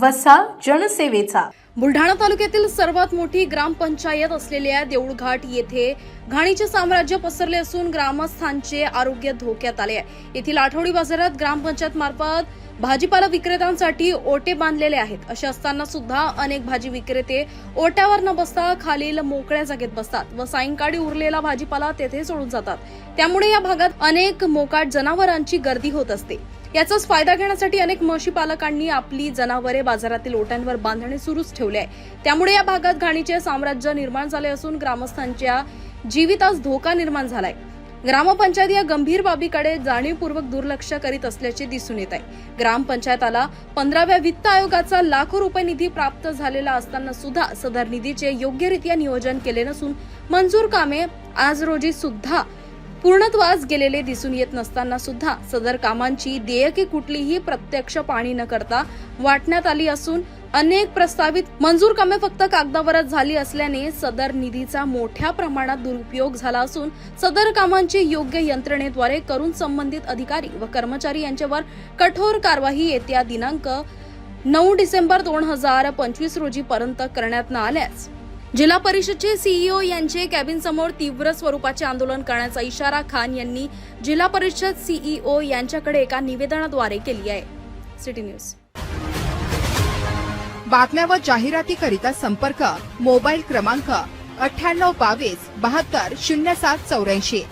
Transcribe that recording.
वसा जनसेवेचा. बुलढाणा तालुक्यातील सर्वात मोठी ग्रामपंचायत असलेल्या देऊळघाट येथे घाणीचे साम्राज्य पसरले असून ग्रामस्थांचे आरोग्य धोक्यात आले आहे. येथील आठवडी बाजारात ग्रामपंचायत मार्फत भाजीपाला विक्रेत्यांसाठी ओटे बांधलेले आहेत. असे असताना सुद्धा अनेक भाजी विक्रेते ओट्यावर न बसता खालील मोकळ्या जागेत बसतात व सायंकाळी उरलेला भाजीपाला तेथे सोडून जातात. त्यामुळे या भागात अनेक मोकाट जनावरांची गर्दी होत असते. याचाच फायदा घेण्यासाठी अनेक म्हशी पालकांनी आपली जनावरे बाजारातील ओट्यांवर बांधणे सुरूच ठेवले आहे. त्यामुळे या भागात घाणीचे साम्राज्य निर्माण झाले असून ग्रामस्थांच्या जीवितास धोका निर्माण झालाय. ग्रामपंचायत या गंभीर बाबीकडे जाणीवपूर्वक दुर्लक्ष करीत असल्याचे दिसून येत आहे. ग्रामपंचायताला पंधराव्या वित्त आयोगाचा लाखो रुपये निधी प्राप्त झालेला असताना सुद्धा सदर निधीचे योग्यरित्या नियोजन केले नसून मंजूर कामे आज रोजी सुद्धा पूर्णत्वास गेलेले दिसून येत नसताना सुद्धा सदर कामांची देयके कुठलीही प्रत्यक्ष पाणी न करता वाटण्यात आली असून अनेक प्रस्तावित मंजूर कामे फक्त कागदावरच झाली असल्याने सदर निधीचा मोठ्या प्रमाणात दुरुपयोग झाला असून सदर कामांची योग्य यंत्रणेद्वारे करून संबंधित अधिकारी व कर्मचारी यांच्यावर कठोर कारवाई येत्या दिनांक नऊ डिसेंबर दोन हजार पंचवीस रोजी पर्यंत करण्यात न आल्यास जिल्हा परिषदचे सीईओ यांचे कॅबिन समोर तीव्र स्वरूपाचे आंदोलन करण्याचा इशारा खान यांनी जिल्हा परिषद सीईओ यांच्याकडे एका निवेदनाद्वारे केली आहे. सिटी न्यूज बातम्या व जाहिरातीकरिता संपर्क मोबाईल क्रमांक अठ्ठ्याण्णव बावीस बहात्तर शून्य सात चौऱ्याऐंशी.